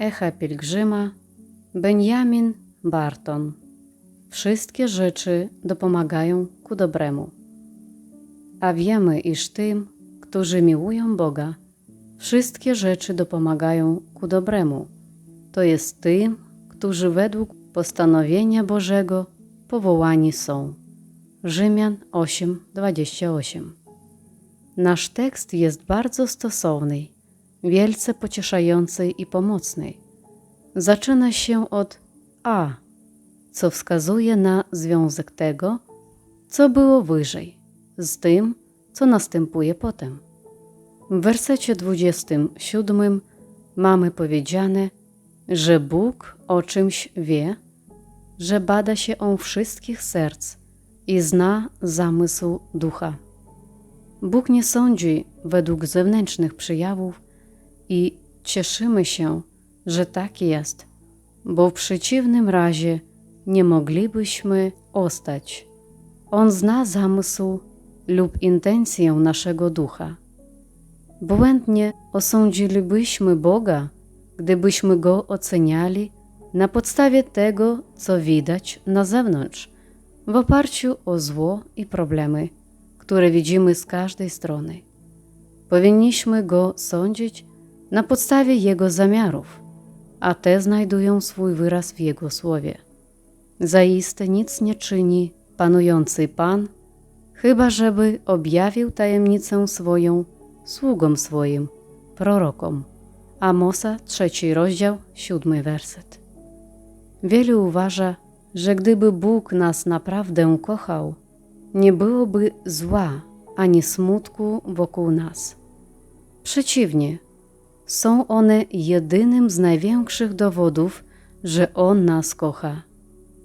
Echa pielgrzyma, Benjamin Barton. Wszystkie rzeczy dopomagają ku dobremu. A wiemy, iż tym, którzy miłują Boga, wszystkie rzeczy dopomagają ku dobremu. To jest tym, którzy według postanowienia Bożego powołani są. Rzymian 8:28. Nasz tekst jest bardzo stosowny, wielce pocieszający i pomocny. Zaczyna się od A, co wskazuje na związek tego, co było wyżej, z tym, co następuje potem. W wersecie 27 mamy powiedziane, że Bóg o czymś wie, że bada się on wszystkich serc i zna zamysł ducha. Bóg nie sądzi według zewnętrznych przejawów i cieszymy się, że tak jest, bo w przeciwnym razie nie moglibyśmy ostać. On zna zamysł lub intencję naszego ducha. Błędnie osądzilibyśmy Boga, gdybyśmy go oceniali na podstawie tego, co widać na zewnątrz, w oparciu o zło i problemy, które widzimy z każdej strony. Powinniśmy go sądzić na podstawie jego zamiarów, a te znajdują swój wyraz w jego słowie. Zaiste nic nie czyni panujący Pan, chyba żeby objawił tajemnicę swoją sługom swoim, prorokom. Amosa, trzeci rozdział, siódmy werset. Wielu uważa, że gdyby Bóg nas naprawdę kochał, nie byłoby zła ani smutku wokół nas. Przeciwnie, są one jedynym z największych dowodów, że On nas kocha.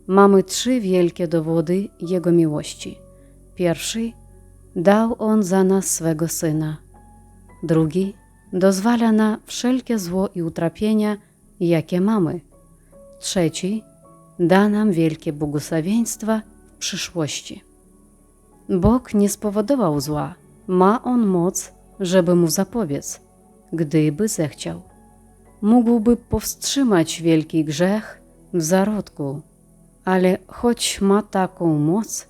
Mamy trzy wielkie dowody Jego miłości. Pierwszy, dał On za nas swego Syna. Drugi, dozwala na wszelkie zło i utrapienia, jakie mamy. Trzeci, da nam wielkie błogosławieństwa w przyszłości. Bóg nie spowodował zła, ma On moc, żeby mu zapobiec, gdyby zechciał. Mógłby powstrzymać wielki grzech w zarodku, ale choć ma taką moc,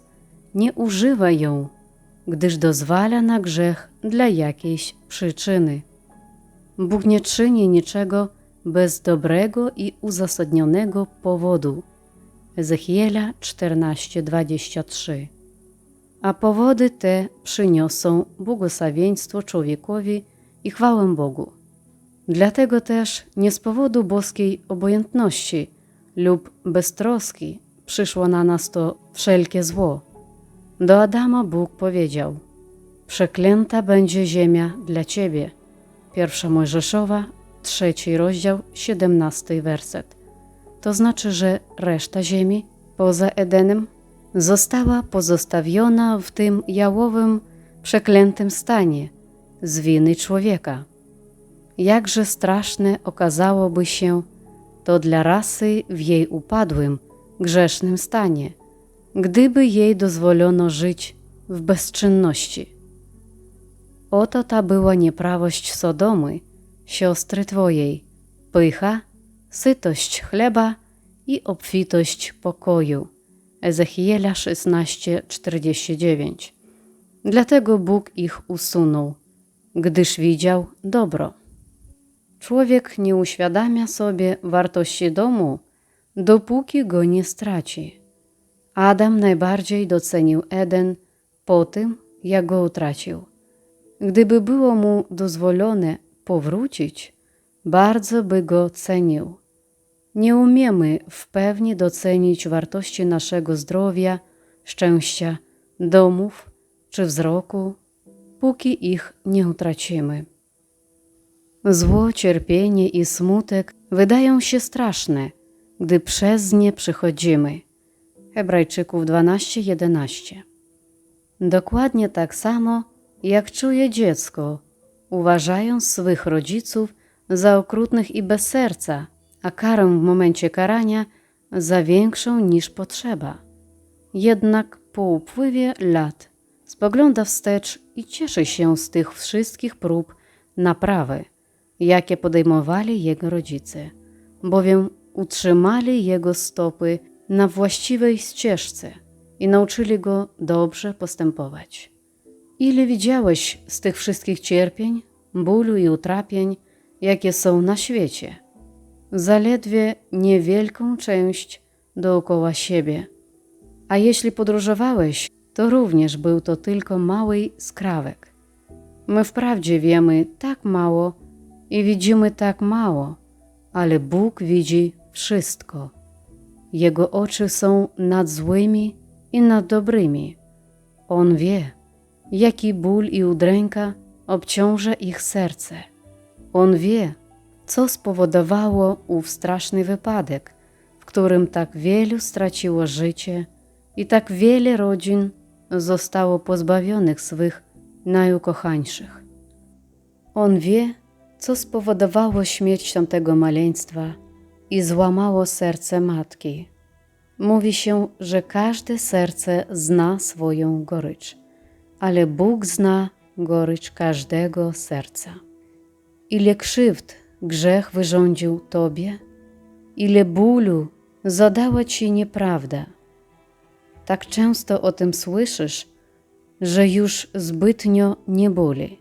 nie używa ją, gdyż dozwala na grzech dla jakiejś przyczyny. Bóg nie czyni niczego bez dobrego i uzasadnionego powodu. Ezechiela 14:23. A powody te przyniosą błogosławieństwo człowiekowi i chwałę Bogu. Dlatego też nie z powodu boskiej obojętności lub beztroski przyszło na nas to wszelkie zło. Do Adama Bóg powiedział: Przeklęta będzie ziemia dla ciebie. Pierwsza Mojżeszowa, trzeci rozdział, siedemnasty werset. To znaczy, że reszta ziemi poza Edenem została pozostawiona w tym jałowym, przeklętym stanie z winy człowieka. Jakże straszne okazałoby się to dla rasy w jej upadłym, grzesznym stanie, gdyby jej dozwolono żyć w bezczynności. Oto ta była nieprawość Sodomy, siostry Twojej, pycha, sytość chleba i obfitość pokoju. Ezechiela 16:49. Dlatego Bóg ich usunął, gdyż widział dobro. Człowiek nie uświadamia sobie wartości domu, dopóki go nie straci. Adam najbardziej docenił Eden po tym, jak go utracił. Gdyby było mu dozwolone powrócić, bardzo by go cenił. Nie umiemy w pełni docenić wartości naszego zdrowia, szczęścia, domów czy wzroku, póki ich nie utracimy. Zło, cierpienie i smutek wydają się straszne, gdy przez nie przychodzimy. Hebrajczyków 12:11. Dokładnie tak samo, jak czuje dziecko, uważając swych rodziców za okrutnych i bez serca, a karę w momencie karania za większą niż potrzeba. Jednak po upływie lat spogląda wstecz i cieszy się z tych wszystkich prób naprawy, jakie podejmowali jego rodzice. bowiem utrzymali jego stopy na właściwej ścieżce i nauczyli go dobrze postępować. Ile widziałeś z tych wszystkich cierpień, bólu i utrapień, jakie są na świecie? Zaledwie niewielką część dookoła siebie. A jeśli podróżowałeś, to również był to tylko mały skrawek. My wprawdzie wiemy tak mało i widzimy tak mało, ale Bóg widzi wszystko. Jego oczy są nad złymi i nad dobrymi. On wie, jaki ból i udręka obciąża ich serce. On wie, co spowodowało ów straszny wypadek, w którym tak wielu straciło życie i tak wiele rodzin zostało pozbawionych swych najukochańszych. On wie, co spowodowało śmierć tamtego maleństwa i złamało serce matki. Mówi się, że każde serce zna swoją gorycz, ale Bóg zna gorycz każdego serca. Ile krzywd grzech wyrządził Tobie, ile bólu zadała Ci nieprawda. Tak często o tym słyszysz, że już zbytnio nie boli.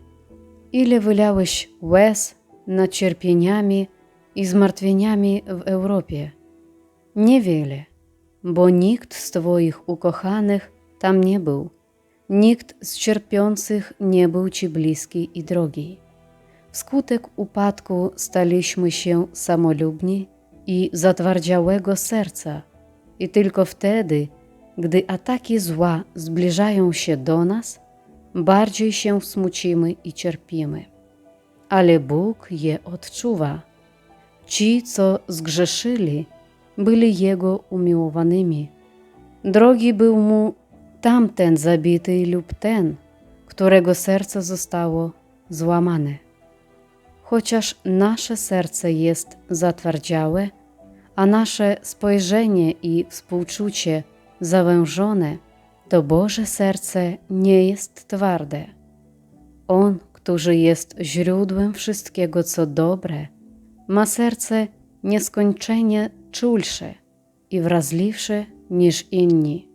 Ile wylałeś łez nad cierpieniami i zmartwieniami w Europie? Niewiele, bo nikt z Twoich ukochanych tam nie był. Nikt z cierpiących nie był Ci bliski i drogi. Wskutek upadku staliśmy się samolubni i zatwardziałego serca, i tylko wtedy, gdy ataki zła zbliżają się do nas, bardziej się smucimy i cierpimy. Ale Bóg je odczuwa. Ci, co zgrzeszyli, byli Jego umiłowanymi. Drogi był mu tamten zabity lub ten, którego serce zostało złamane. Chociaż nasze serce jest zatwardziałe, a nasze spojrzenie i współczucie zawężone, to Boże serce nie jest twarde. On, który jest źródłem wszystkiego, co dobre, ma serce nieskończenie czulsze i wrażliwsze niż inni.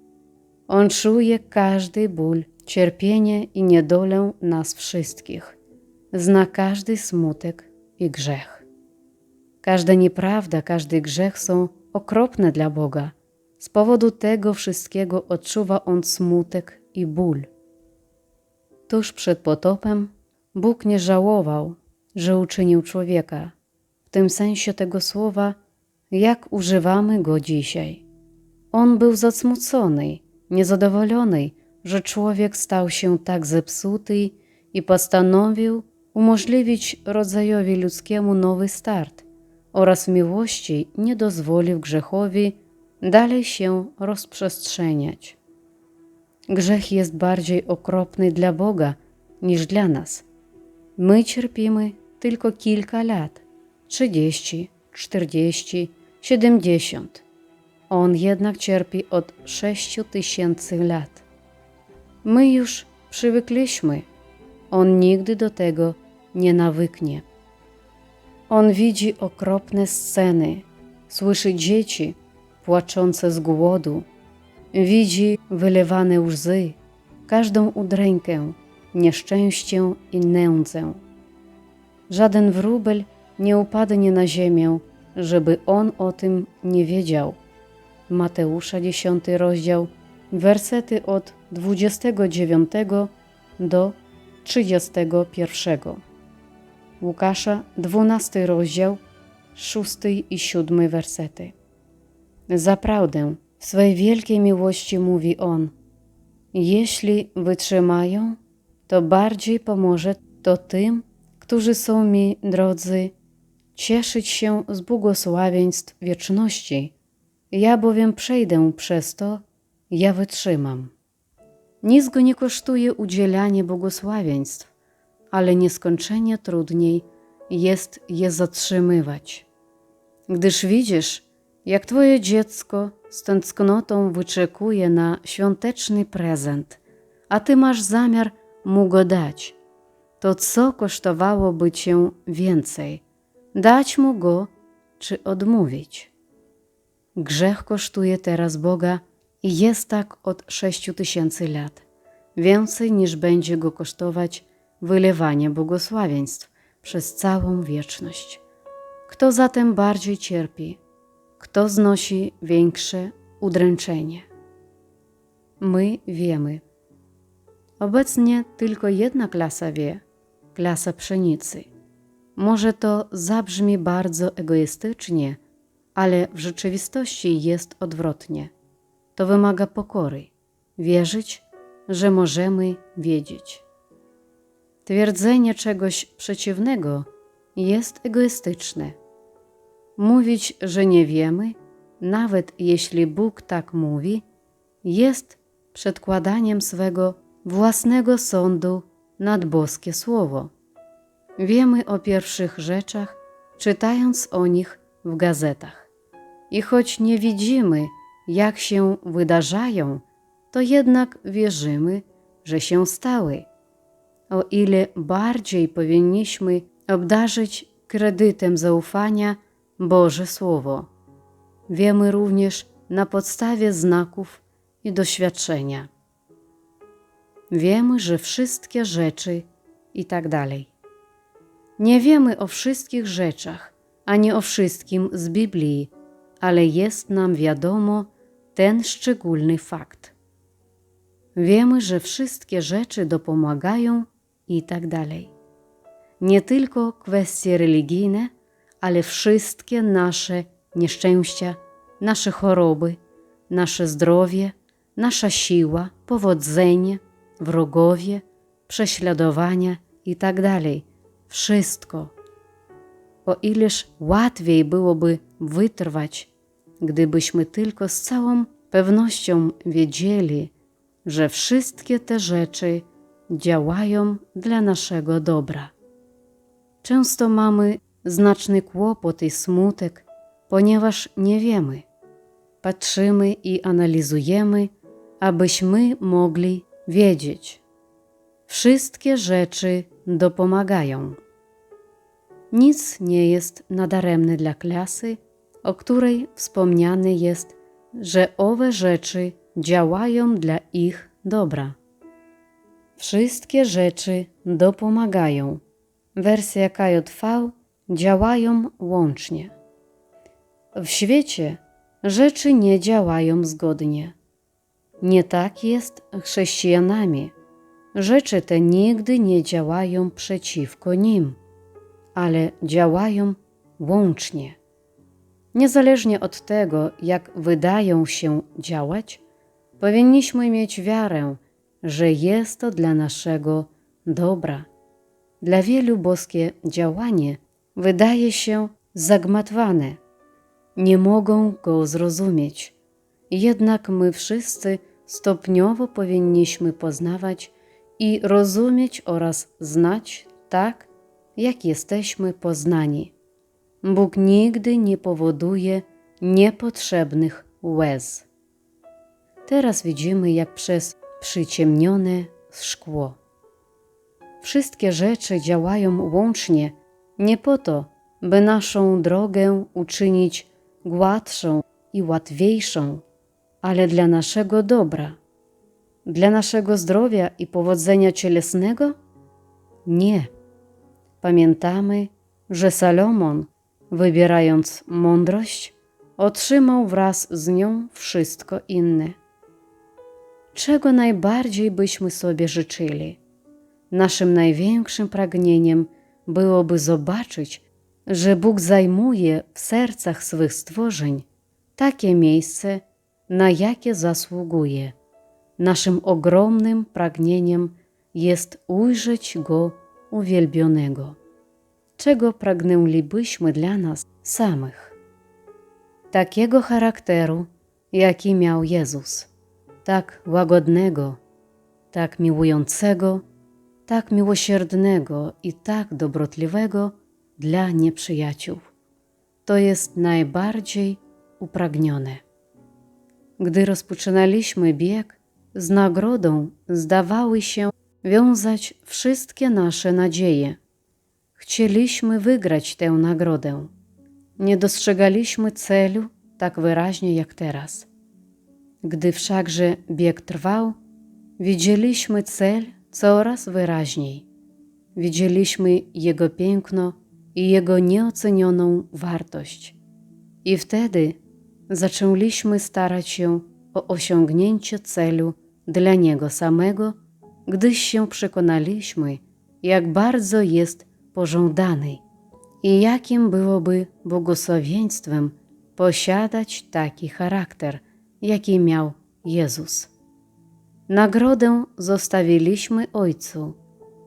On czuje każdy ból, cierpienie i niedolę nas wszystkich. Zna każdy smutek i grzech. Każda nieprawda, każdy grzech są okropne dla Boga. Z powodu tego wszystkiego odczuwa on smutek i ból. Tuż przed potopem Bóg nie żałował, że uczynił człowieka, w tym sensie tego słowa, jak używamy go dzisiaj. On był zasmucony, niezadowolony, że człowiek stał się tak zepsuty i postanowił umożliwić rodzajowi ludzkiemu nowy start oraz miłości nie dozwolił grzechowi dalej się rozprzestrzeniać. Grzech jest bardziej okropny dla Boga niż dla nas. My cierpimy tylko kilka lat 30, 40, 70. On jednak cierpi od 6 tysięcy lat. My już przywykliśmy, on nigdy do tego nie nawyknie. On widzi okropne sceny, słyszy dzieci płaczące z głodu, widzi wylewane łzy, każdą udrękę, nieszczęście i nędzę. Żaden wróbel nie upadnie na ziemię, żeby on o tym nie wiedział. Mateusza 10 rozdział, wersety od 29 do 31. Łukasza 12 rozdział, 6 i 7 wersety. Zaprawdę, w swej wielkiej miłości mówi On, jeśli wytrzymają, to bardziej pomoże to tym, którzy są mi drodzy, cieszyć się z błogosławieństw wieczności. Ja bowiem przejdę przez to, ja wytrzymam. Nic go nie kosztuje udzielanie błogosławieństw, ale nieskończenie trudniej jest je zatrzymywać. Gdyż widzisz, jak Twoje dziecko z tęsknotą wyczekuje na świąteczny prezent, a Ty masz zamiar mu go dać, to co kosztowałoby Cię więcej? Dać mu go czy odmówić. Grzech kosztuje teraz Boga i jest tak od sześciu tysięcy lat, więcej niż będzie go kosztować wylewanie błogosławieństw przez całą wieczność. Kto zatem bardziej cierpi? Kto znosi większe udręczenie? My wiemy. Obecnie tylko jedna klasa wie, klasa pszenicy. Może to zabrzmi bardzo egoistycznie, ale w rzeczywistości jest odwrotnie. To wymaga pokory, wierzyć, że możemy wiedzieć. Twierdzenie czegoś przeciwnego jest egoistyczne. Mówić, że nie wiemy, nawet jeśli Bóg tak mówi, jest przedkładaniem swego własnego sądu nad boskie słowo. Wiemy o pierwszych rzeczach, czytając o nich w gazetach. I choć nie widzimy, jak się wydarzają, to jednak wierzymy, że się stały. O ile bardziej powinniśmy obdarzyć kredytem zaufania Boże Słowo. Wiemy również na podstawie znaków i doświadczenia. Wiemy, że wszystkie rzeczy i tak dalej. Nie wiemy o wszystkich rzeczach, ani o wszystkim z Biblii, ale jest nam wiadomo ten szczególny fakt. Wiemy, że wszystkie rzeczy dopomagają i tak dalej. Nie tylko kwestie religijne, ale wszystkie nasze nieszczęścia, nasze choroby, nasze zdrowie, nasza siła, powodzenie, wrogowie, prześladowania i tak. Wszystko. O ileż łatwiej byłoby wytrwać, gdybyśmy tylko z całą pewnością wiedzieli, że wszystkie te rzeczy działają dla naszego dobra. Często mamy znaczny kłopot i smutek, ponieważ nie wiemy. Patrzymy i analizujemy, abyśmy mogli wiedzieć. Wszystkie rzeczy dopomagają. Nic nie jest nadaremne dla klasy, o której wspomniane jest, że owe rzeczy działają dla ich dobra. Wszystkie rzeczy dopomagają. Wersja KJV działają łącznie. W świecie rzeczy nie działają zgodnie. Nie tak jest chrześcijanami. Rzeczy te nigdy nie działają przeciwko nim, ale działają łącznie. Niezależnie od tego, jak wydają się działać, powinniśmy mieć wiarę, że jest to dla naszego dobra. Dla wielu boskie działanie wydaje się zagmatwane, nie mogą go zrozumieć. Jednak my wszyscy stopniowo powinniśmy poznawać i rozumieć oraz znać tak, jak jesteśmy poznani. Bóg nigdy nie powoduje niepotrzebnych łez. Teraz widzimy, jak przez przyciemnione szkło. Wszystkie rzeczy działają łącznie, nie po to, by naszą drogę uczynić gładszą i łatwiejszą, ale dla naszego dobra, dla naszego zdrowia i powodzenia cielesnego? Nie. Pamiętamy, że Salomon, wybierając mądrość, otrzymał wraz z nią wszystko inne. Czego najbardziej byśmy sobie życzyli? Naszym największym pragnieniem byłoby zobaczyć, że Bóg zajmuje w sercach swych stworzeń takie miejsce, na jakie zasługuje. Naszym ogromnym pragnieniem jest ujrzeć Go uwielbionego, czego pragnęlibyśmy dla nas samych. Takiego charakteru, jaki miał Jezus, tak łagodnego, tak miłującego, tak miłosiernego i tak dobrotliwego dla nieprzyjaciół. To jest najbardziej upragnione. Gdy rozpoczynaliśmy bieg, z nagrodą zdawały się wiązać wszystkie nasze nadzieje. Chcieliśmy wygrać tę nagrodę. nie dostrzegaliśmy celu tak wyraźnie jak teraz. Gdy wszakże bieg trwał, widzieliśmy cel coraz wyraźniej. Widzieliśmy jego piękno i jego nieocenioną wartość. I wtedy zaczęliśmy starać się o osiągnięcie celu dla niego samego, gdyż się przekonaliśmy, jak bardzo jest pożądany i jakim byłoby błogosławieństwem posiadać taki charakter, jaki miał Jezus. Nagrodę zostawiliśmy Ojcu,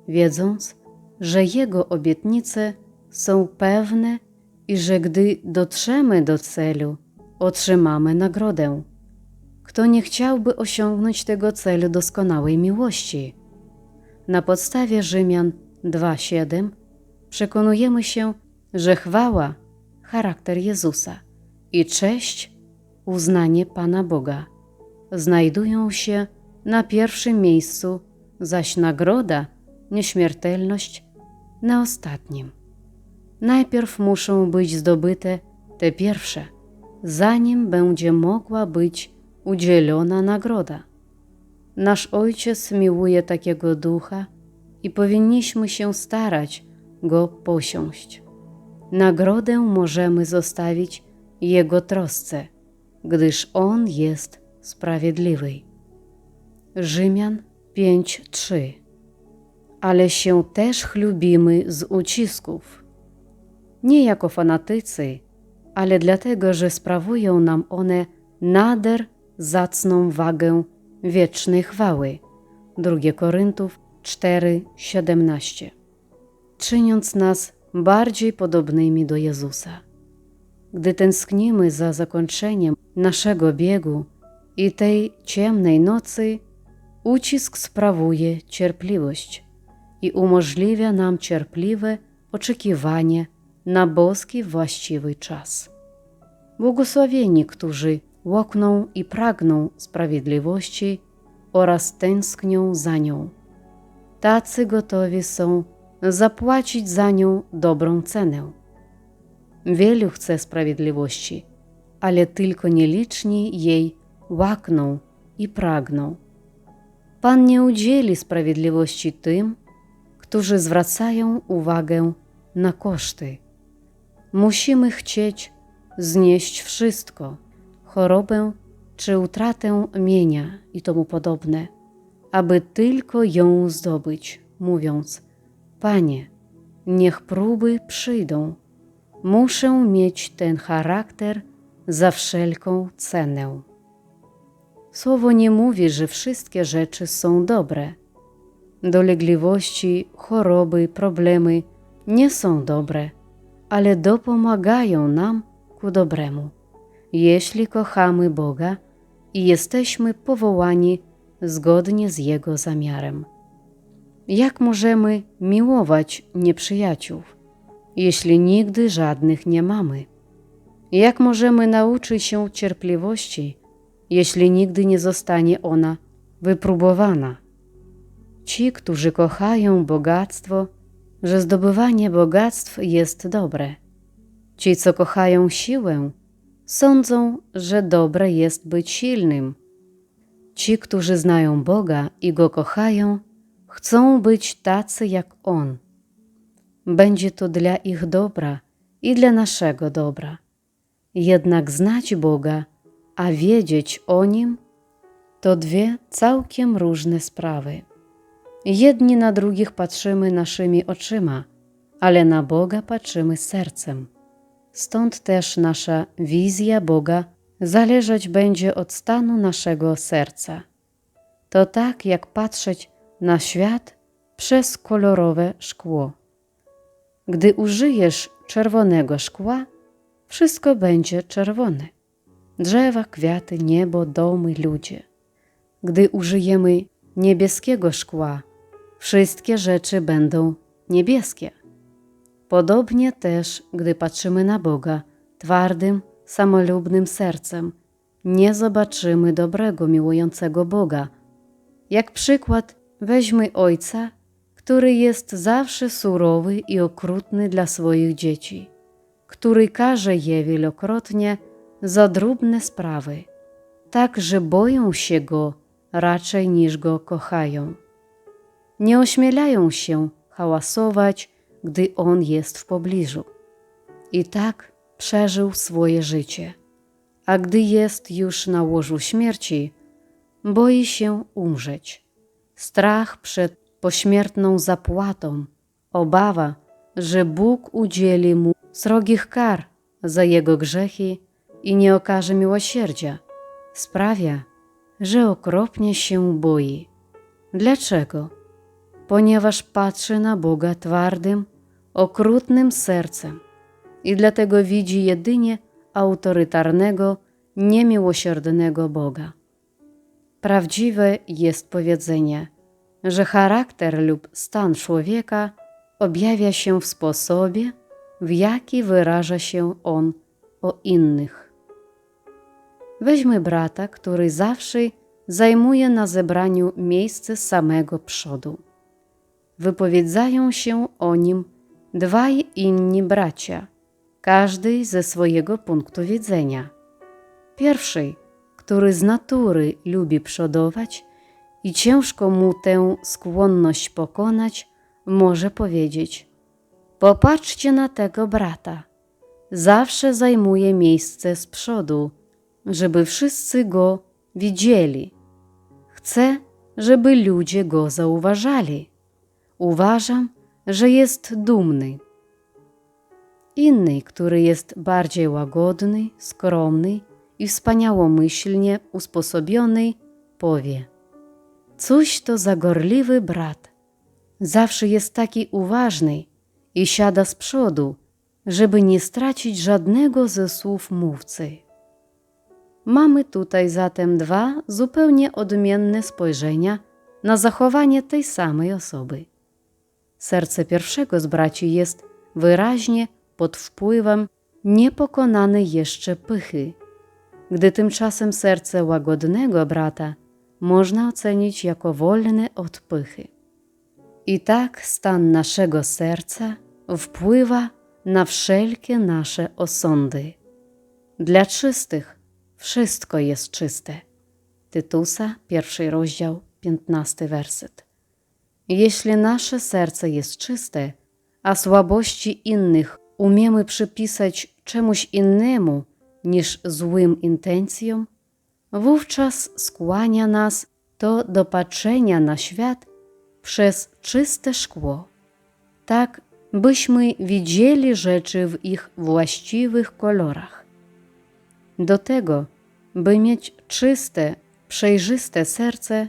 wiedząc, że Jego obietnice są pewne i że gdy dotrzemy do celu, otrzymamy nagrodę. Kto nie chciałby osiągnąć tego celu doskonałej miłości? Na podstawie Rzymian 2:7 przekonujemy się, że chwała charakter Jezusa i cześć uznanie Pana Boga znajdują się na pierwszym miejscu, zaś nagroda, nieśmiertelność na ostatnim. Najpierw muszą być zdobyte te pierwsze, zanim będzie mogła być udzielona nagroda. Nasz Ojciec miłuje takiego ducha i powinniśmy się starać go posiąść. Nagrodę możemy zostawić Jego trosce, gdyż On jest sprawiedliwy. Rzymian 5:3 Ale się też chlubimy z ucisków. Nie jako fanatycy, ale dlatego, że sprawują nam one nader zacną wagę wiecznej chwały. 2 Koryntów 4:17 Czyniąc nas bardziej podobnymi do Jezusa. Gdy tęsknimy za zakończeniem naszego biegu i tej ciemnej nocy, ucisk sprawuje cierpliwość i umożliwia nam cierpliwe oczekiwanie na boski właściwy czas. Błogosławieni, którzy łokną i pragną sprawiedliwości oraz tęsknią za nią. Tacy gotowi są zapłacić za nią dobrą cenę. Wielu chce sprawiedliwości, ale tylko nieliczni jej łakną i pragną. Pan nie udzieli sprawiedliwości tym, którzy zwracają uwagę na koszty. Musimy chcieć znieść wszystko, chorobę czy utratę mienia i tomu podobne, aby tylko ją zdobyć, mówiąc: Panie, niech próby przyjdą. Muszę mieć ten charakter za wszelką cenę. Słowo nie mówi, że wszystkie rzeczy są dobre. Dolegliwości, choroby, problemy nie są dobre, ale dopomagają nam ku dobremu, jeśli kochamy Boga i jesteśmy powołani zgodnie z Jego zamiarem. Jak możemy miłować nieprzyjaciół, jeśli nigdy żadnych nie mamy? Jak możemy nauczyć się cierpliwości, jeśli nigdy nie zostanie ona wypróbowana? Ci, którzy kochają bogactwo, że zdobywanie bogactw jest dobre. Ci, co kochają siłę, sądzą, że dobre jest być silnym. Ci, którzy znają Boga i Go kochają, chcą być tacy jak On. Będzie to dla ich dobra i dla naszego dobra. Jednak znać Boga, a wiedzieć o Nim, to dwie całkiem różne sprawy. Jedni na drugich patrzymy naszymi oczyma, ale na Boga patrzymy sercem. Stąd też nasza wizja Boga zależeć będzie od stanu naszego serca. To tak jak patrzeć na świat przez kolorowe szkło. Gdy użyjesz czerwonego szkła, wszystko będzie czerwone. Drzewa, kwiaty, niebo, domy, ludzie. Gdy użyjemy niebieskiego szkła, wszystkie rzeczy będą niebieskie. Podobnie też, gdy patrzymy na Boga twardym, samolubnym sercem, nie zobaczymy dobrego, miłującego Boga. Jak przykład weźmy ojca, który jest zawsze surowy i okrutny dla swoich dzieci, który karze je wielokrotnie za drobne sprawy, tak że boją się go raczej niż go kochają. Nie ośmielają się hałasować, gdy on jest w pobliżu. I tak przeżył swoje życie, a gdy jest już na łożu śmierci, boi się umrzeć. Strach przed pośmiertną zapłatą, obawa, że Bóg udzieli mu srogich kar za jego grzechy i nie okaże miłosierdzia, sprawia, że okropnie się boi. Dlaczego? Ponieważ patrzy na Boga twardym, okrutnym sercem i dlatego widzi jedynie autorytarnego, niemiłosiernego Boga. Prawdziwe jest powiedzenie, że charakter lub stan człowieka objawia się w sposobie, w jaki wyraża się on o innych. Weźmy brata, który zawsze zajmuje na zebraniu miejsce samego przodu. Wypowiedzają się o nim dwaj inni bracia, każdy ze swojego punktu widzenia. Pierwszy, który z natury lubi przodować i ciężko mu tę skłonność pokonać, może powiedzieć: Popatrzcie na tego brata. Zawsze zajmuje miejsce z przodu, żeby wszyscy go widzieli. Chcę, żeby ludzie go zauważali. Uważam, że jest dumny. Inny, który jest bardziej łagodny, skromny i wspaniałomyślnie usposobiony, powie: Cóż to za gorliwy brat. Zawsze jest taki uważny i siada z przodu, żeby nie stracić żadnego ze słów mówcy. Mamy tutaj zatem dwa zupełnie odmienne spojrzenia na zachowanie tej samej osoby. Serce pierwszego z braci jest wyraźnie pod wpływem niepokonanej jeszcze pychy, gdy tymczasem serce łagodnego brata można ocenić jako wolne od pychy. I tak stan naszego serca wpływa na wszelkie nasze osądy. Dla czystych wszystko jest czyste. Tytusa, pierwszy rozdział, piętnasty werset. Jeśli nasze serce jest czyste, a słabości innych umiemy przypisać czemuś innemu niż złym intencjom, wówczas skłania nas to do patrzenia na świat przez czyste szkło, tak byśmy widzieli rzeczy w ich właściwych kolorach. Do tego, by mieć czyste, przejrzyste serce,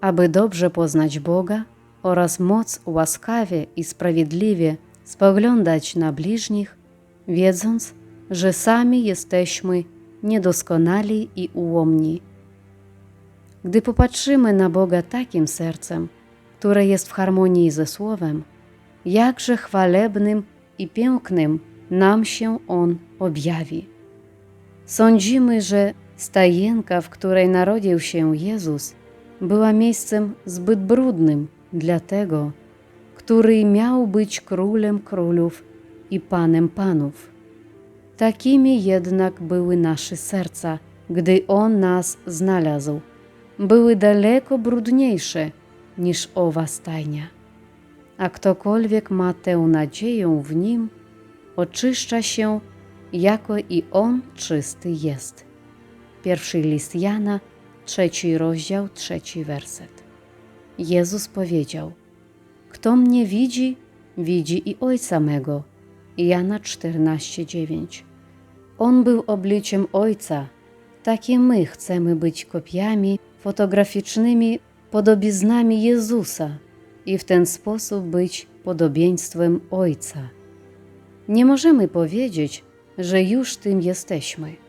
aby dobrze poznać Boga oraz moc łaskawie i sprawiedliwie spoglądać na bliźnich, wiedząc, że sami jesteśmy niedoskonali i ułomni. Gdy popatrzymy na Boga takim sercem, które jest w harmonii ze Słowem, jakże chwalebnym i pięknym nam się On objawi. Sądzimy, że stajenka, w której narodził się Jezus, była miejscem zbyt brudnym dla tego, który miał być królem królów i panem panów. Takimi jednak były nasze serca, gdy On nas znalazł. Były daleko brudniejsze niż owa stajnia. A ktokolwiek ma tę nadzieję w Nim, oczyszcza się, jako i On czysty jest. Pierwszy list Jana, trzeci rozdział, trzeci werset. Jezus powiedział: Kto mnie widzi, widzi i Ojca mego. Jana 14:9. On był obliczem Ojca, takie my chcemy być kopiami fotograficznymi podobiznami Jezusa i w ten sposób być podobieństwem Ojca. Nie możemy powiedzieć, że już tym jesteśmy,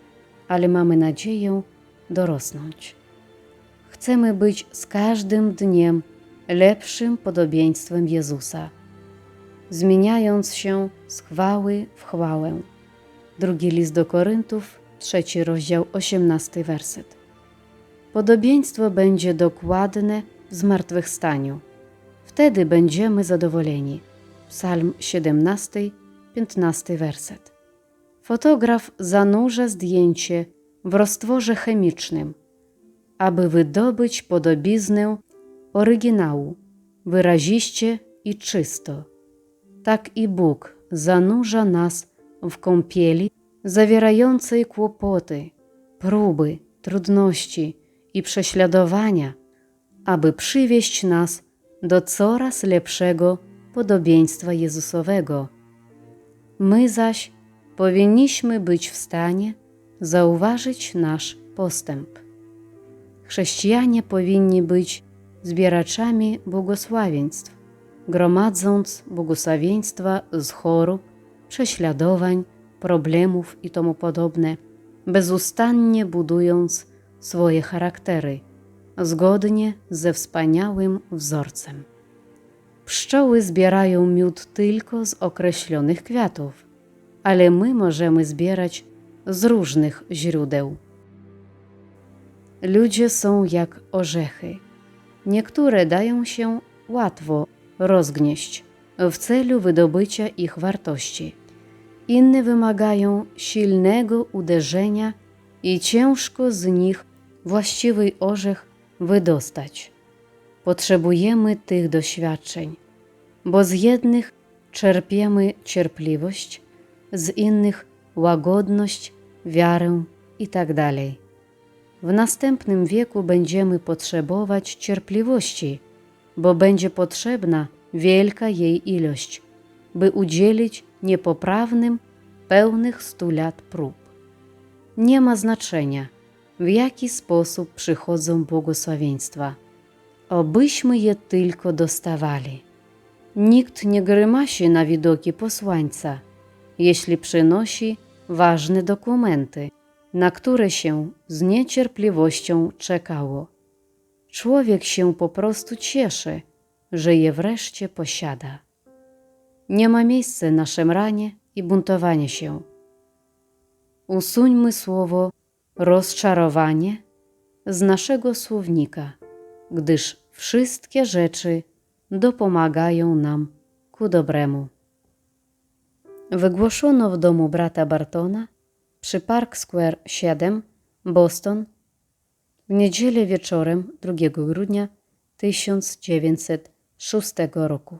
ale mamy nadzieję dorosnąć. Chcemy być z każdym dniem lepszym podobieństwem Jezusa, zmieniając się z chwały w chwałę. Drugi list do Koryntów, trzeci rozdział, osiemnasty werset. Podobieństwo będzie dokładne w zmartwychwstaniu. Wtedy będziemy zadowoleni. Psalm 17, 15 werset. Fotograf zanurza zdjęcie w roztworze chemicznym, aby wydobyć podobiznę oryginału wyraziście i czysto. Tak i Bóg zanurza nas w kąpieli zawierającej kłopoty, próby, trudności i prześladowania, aby przywieść nas do coraz lepszego podobieństwa Jezusowego. My zaś powinniśmy być w stanie zauważyć nasz postęp. Chrześcijanie powinni być zbieraczami błogosławieństw, gromadząc błogosławieństwa z chorób, prześladowań, problemów i tomu podobne, bezustannie budując swoje charaktery, zgodnie ze wspaniałym wzorcem. Pszczoły zbierają miód tylko z określonych kwiatów, ale my możemy zbierać z różnych źródeł. Ludzie są jak orzechy. Niektóre dają się łatwo rozgnieść w celu wydobycia ich wartości. Inne wymagają silnego uderzenia i ciężko z nich właściwy orzech wydostać. Potrzebujemy tych doświadczeń, bo z jednych czerpiemy cierpliwość, z innych łagodność, wiarę itd. W następnym wieku będziemy potrzebować cierpliwości, bo będzie potrzebna wielka jej ilość, by udzielić niepoprawnym pełnych stu lat prób. Nie ma znaczenia, w jaki sposób przychodzą błogosławieństwa, obyśmy je tylko dostawali. Nikt nie grymasi na widoki posłańca, jeśli przynosi ważne dokumenty, na które się z niecierpliwością czekało. Człowiek się po prostu cieszy, że je wreszcie posiada. Nie ma miejsca na szemranie i buntowanie się. Usuńmy słowo rozczarowanie z naszego słownika, gdyż wszystkie rzeczy dopomagają nam ku dobremu. Wygłoszono w domu brata Bartona przy Park Square 7, Boston, w niedzielę wieczorem 2 grudnia 1906 roku.